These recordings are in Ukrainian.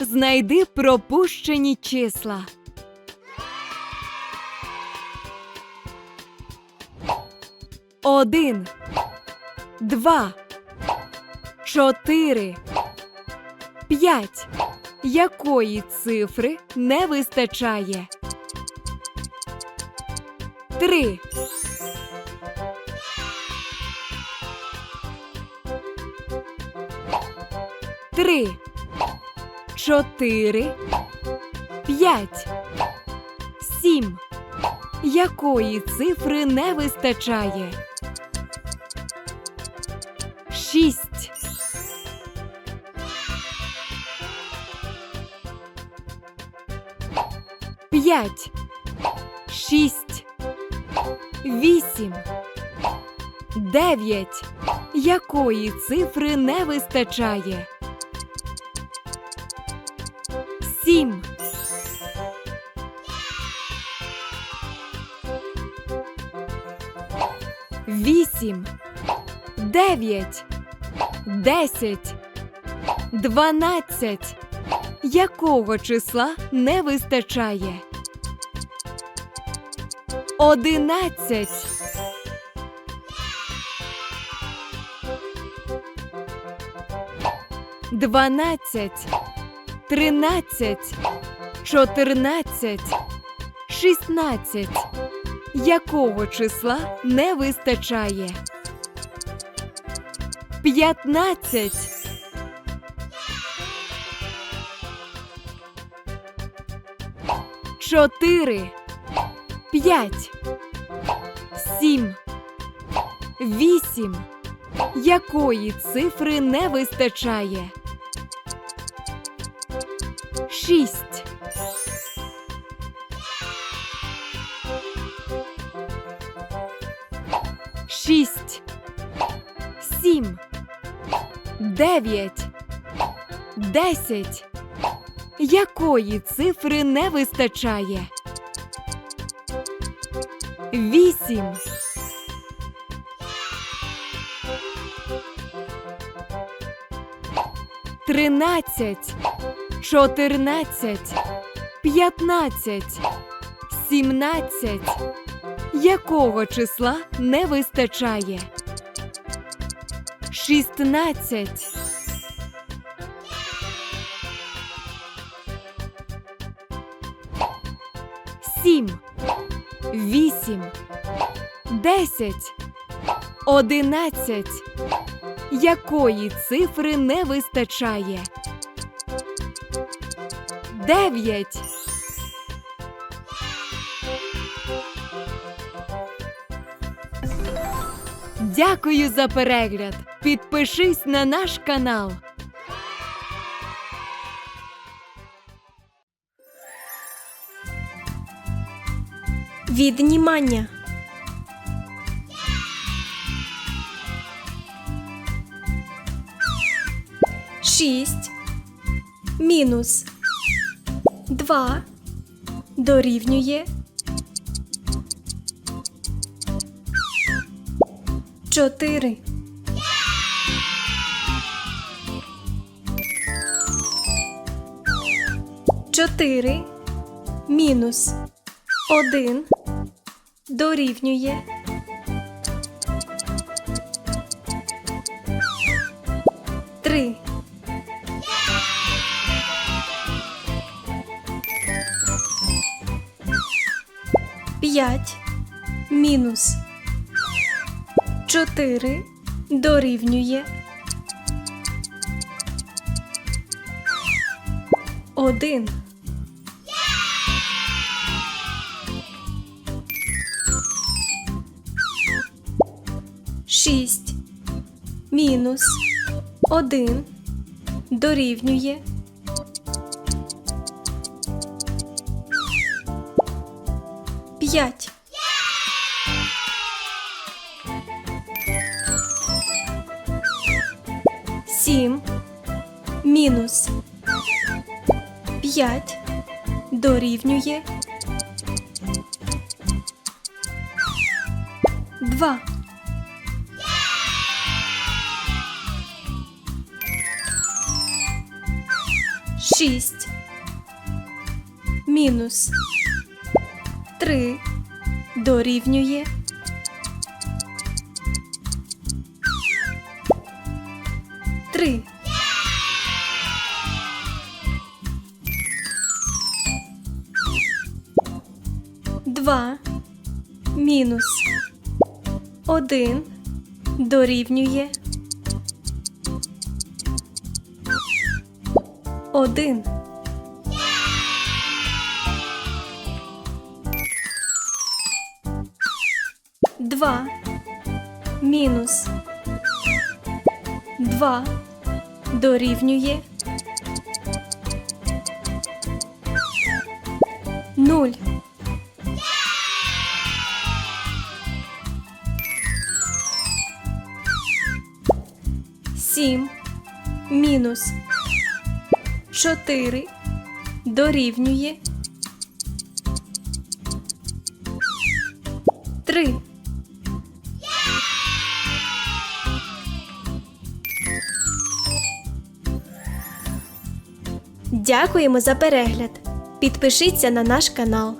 Знайди пропущені числа. Один, два, чотири, п'ять. Якої цифри не вистачає? Три. Три, чотири, п'ять, сім. Якої цифри не вистачає? Шість. П'ять, шість, вісім, дев'ять. Якої цифри не вистачає? Дев'ять, десять, дванадцять. Якого числа не вистачає? Одинадцять. Дванадцять, тринадцять, чотирнадцять, шістнадцять. Якого числа не вистачає? П'ятнадцять. Чотири, п'ять, сім, вісім. Якої цифри не вистачає? Шість. Шість, сім, дев'ять, десять. Якої цифри не вистачає? Вісім. Тринадцять, чотирнадцять, п'ятнадцять, сімнадцять. Якого числа не вистачає? Шістнадцять. Сім, вісім, десять, одинадцять. Якої цифри не вистачає? Дев'ять. Дякую за перегляд. Підпишись на наш канал. Віднімання. Шість мінус два дорівнює чотири. Чотири мінус один дорівнює три. П'ять мінус чотири дорівнює один. Шість мінус один дорівнює п'ять. Сім мінус п'ять дорівнює два. Шість, мінус три дорівнює три. Два мінус один дорівнює один. Два. Мінус. Два. Дорівнює. Нуль. Сім. Мінус чотири дорівнює три. Дякуємо за перегляд. Підпишіться на наш канал.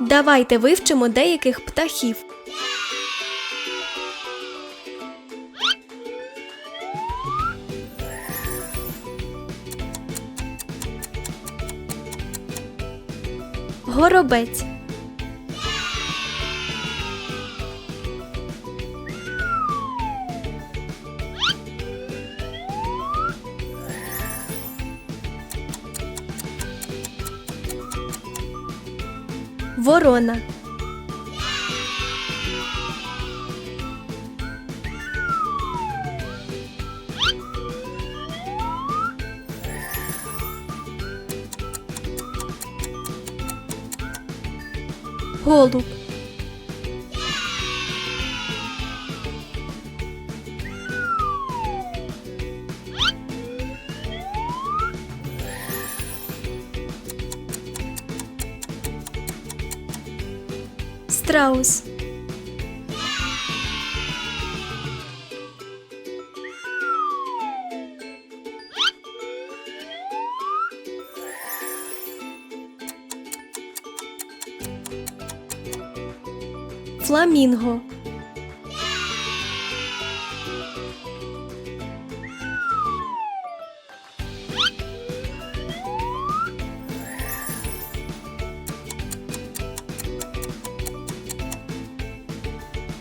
Давайте вивчимо деяких птахів. Горобець. Ворона. Голуб. Страус.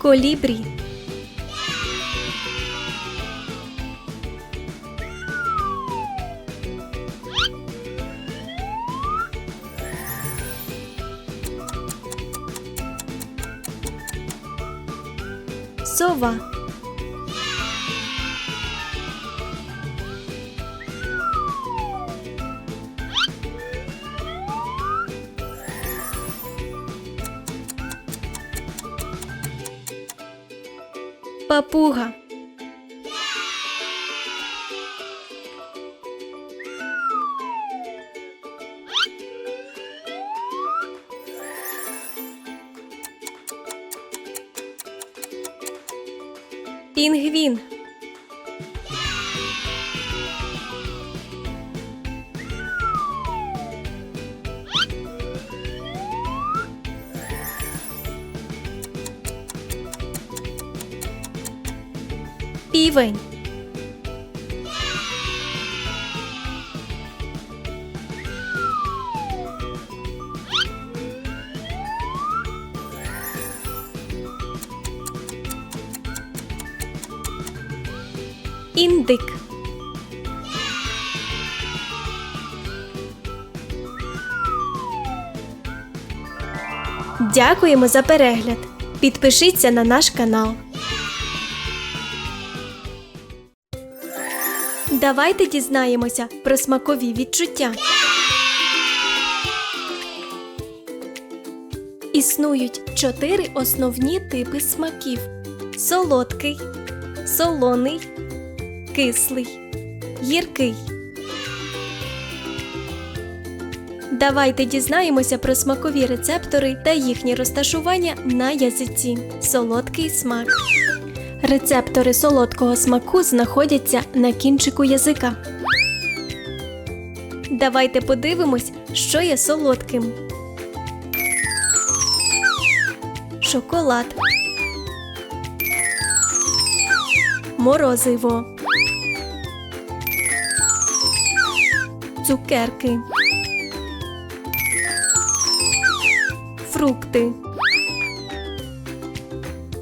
Колібрі. Папуга. Пінгвін. Півень. Індик. Дякуємо за перегляд. Підпишіться на наш канал. Давайте дізнаємося про смакові відчуття. Існують чотири основні типи смаків: солодкий, солоний, кислий, гіркий. Давайте дізнаємося про смакові рецептори та їхнє розташування на язиці. Солодкий смак. Рецептори солодкого смаку знаходяться на кінчику язика. Давайте подивимось, що є солодким. Шоколад. Морозиво. Цукерки. Фрукти.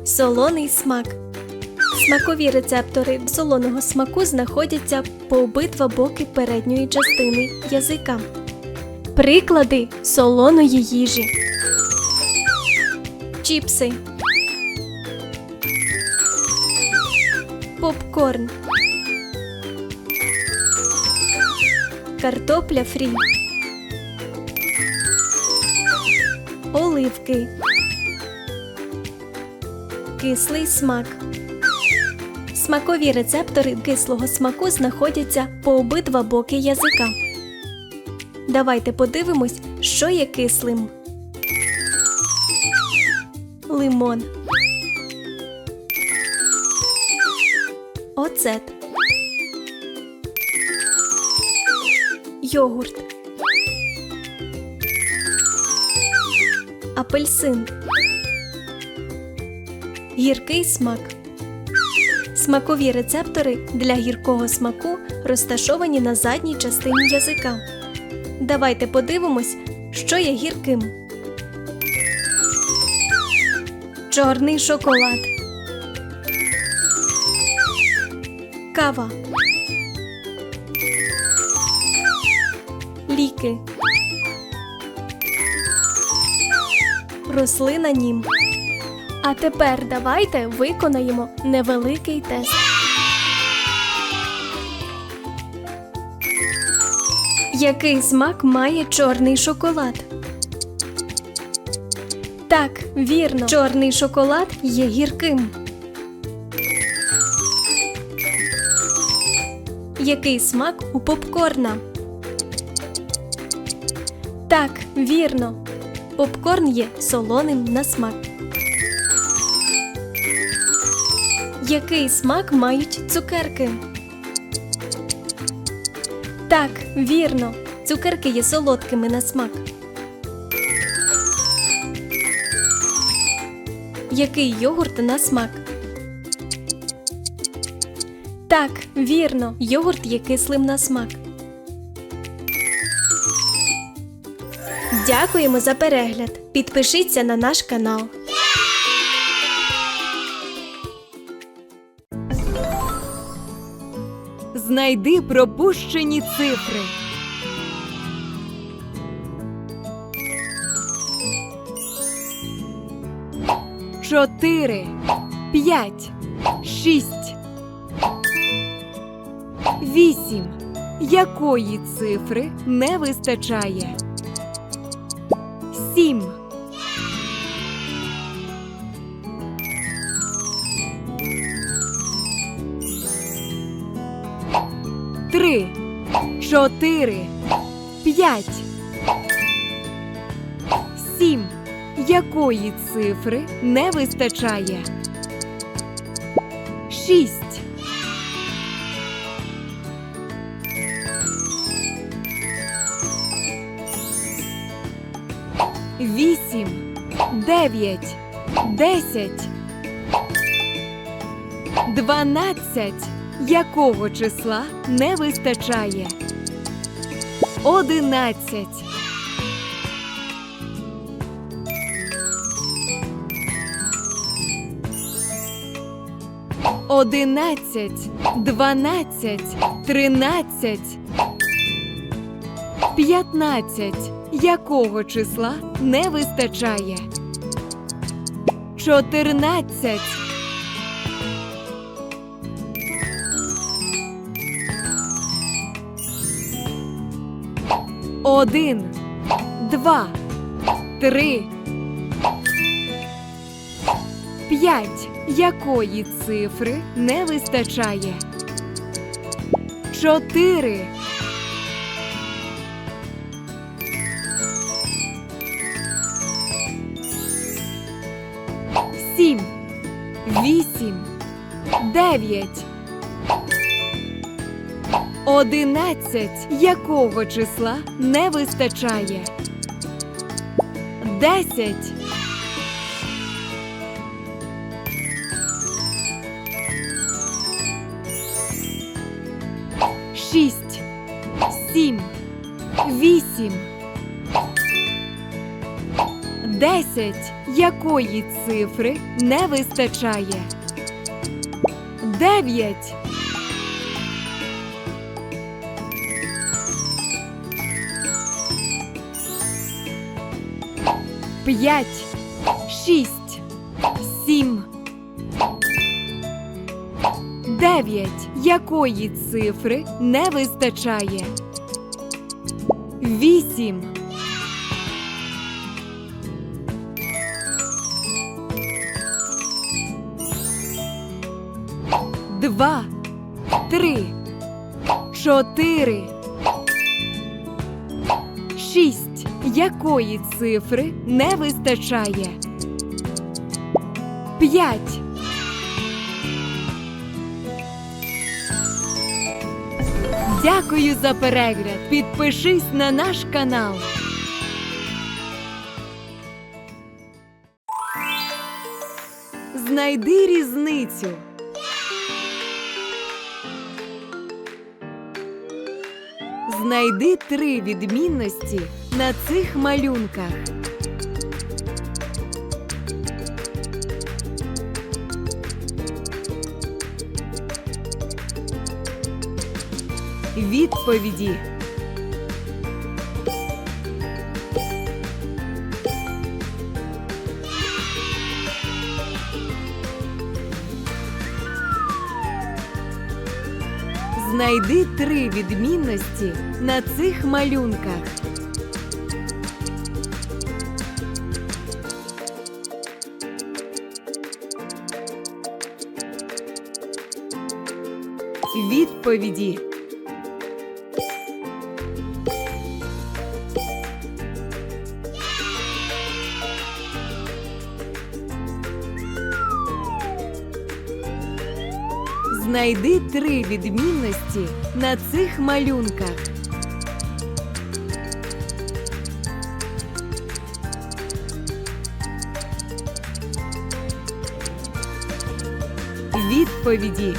Солоний смак. Смакові рецептори солоного смаку знаходяться по обидва боки передньої частини язика. Приклади солоної їжі. Чіпси. Попкорн. Картопля фрі. Оливки. Кислий смак. Смакові рецептори кислого смаку знаходяться по обидва боки язика. Давайте подивимось, що є кислим. Лимон. Оцет. Йогурт. Апельсин. Гіркий смак. Смакові рецептори для гіркого смаку розташовані на задній частині язика. Давайте подивимось, що є гірким. Чорний шоколад. Кава. Ліки. Рослина нім. А тепер давайте виконаємо невеликий тест. Який смак має чорний шоколад? Так, вірно, чорний шоколад є гірким. Який смак у попкорна? Так, вірно. Попкорн є солоним на смак. Який смак мають цукерки? Так, вірно. Цукерки є солодкими на смак. Який йогурт на смак? Так, вірно. Йогурт є кислим на смак. Дякуємо за перегляд. Підпишіться на наш канал. Знайди пропущені цифри. Чотири, п'ять, шість, вісім. Якої цифри не вистачає? Сім. Три, чотири, п'ять, сім. Якої цифри не вистачає? Шість. Вісім, дев'ять, десять, дванадцять. Якого числа не вистачає? Одинадцять. Одинадцять, дванадцять, тринадцять, п'ятнадцять. Якого числа не вистачає? Чотирнадцять. Один, два, три, п'ять. Якої цифри не вистачає? Чотири. Сім, вісім, дев'ять. Одинадцять. Якого числа не вистачає? Десять. Шість. Сім. Вісім. Десять. Якої цифри не вистачає? Дев'ять. П'ять. Шість. Сім. Дев'ять. Якої цифри не вистачає? Вісім. Два. Три. Чотири. Шість. Якої цифри не вистачає? П'ять. Дякую за перегляд. Підпишись на наш канал. Знайди різницю. Знайди три відмінності на цих малюнках. Відповіді. Знайди три відмінності на цих малюнках. Відповіді. Знайди три відмінності на цих малюнках. Відповіді.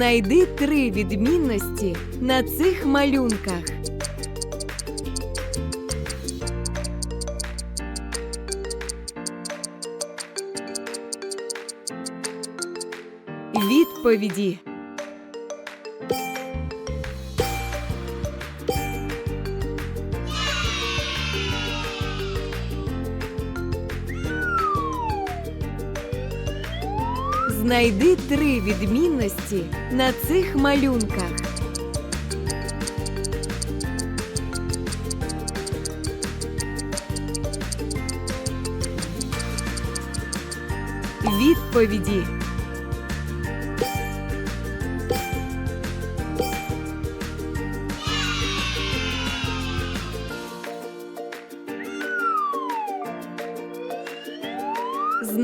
Знайди три відмінності на цих малюнках. Відповіді. Знайди три відмінності на цих малюнках. Відповіді.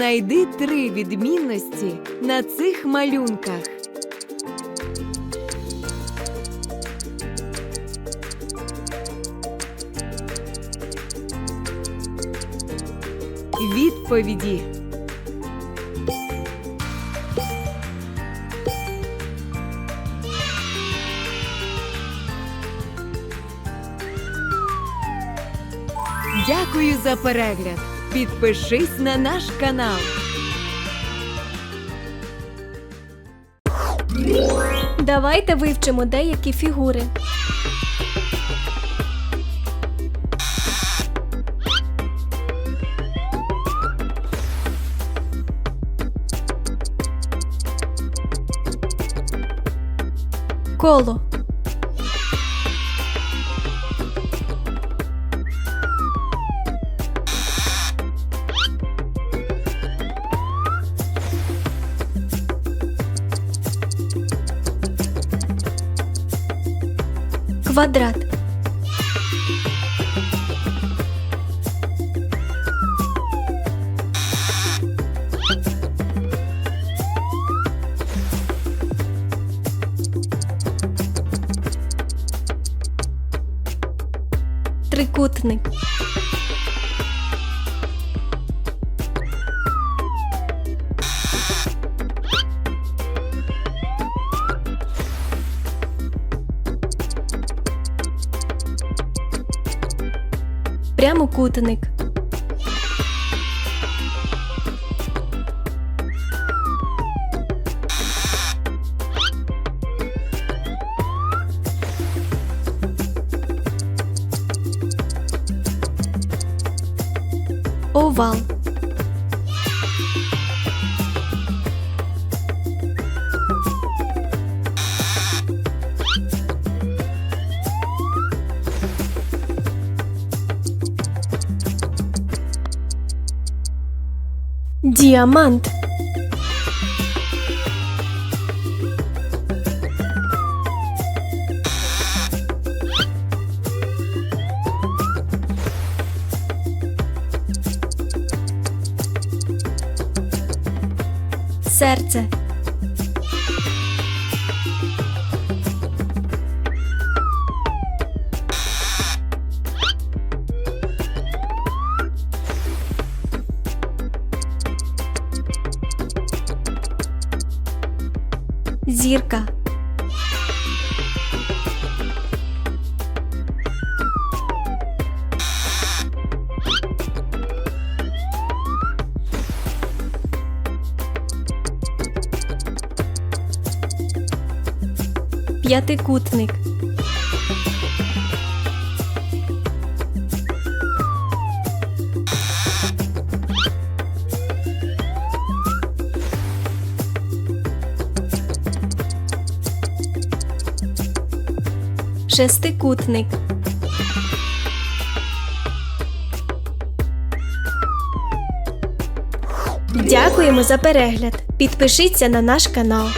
Знайди три відмінності на цих малюнках. Відповіді. Дякую за перегляд. Підпишись на наш канал. Давайте вивчимо деякі фігури. Коло. Квадрат. Трикутник. Прямокутник. Діамант. П'ятикутник. Шестикутник. Дякуємо за перегляд. Підпишіться на наш канал.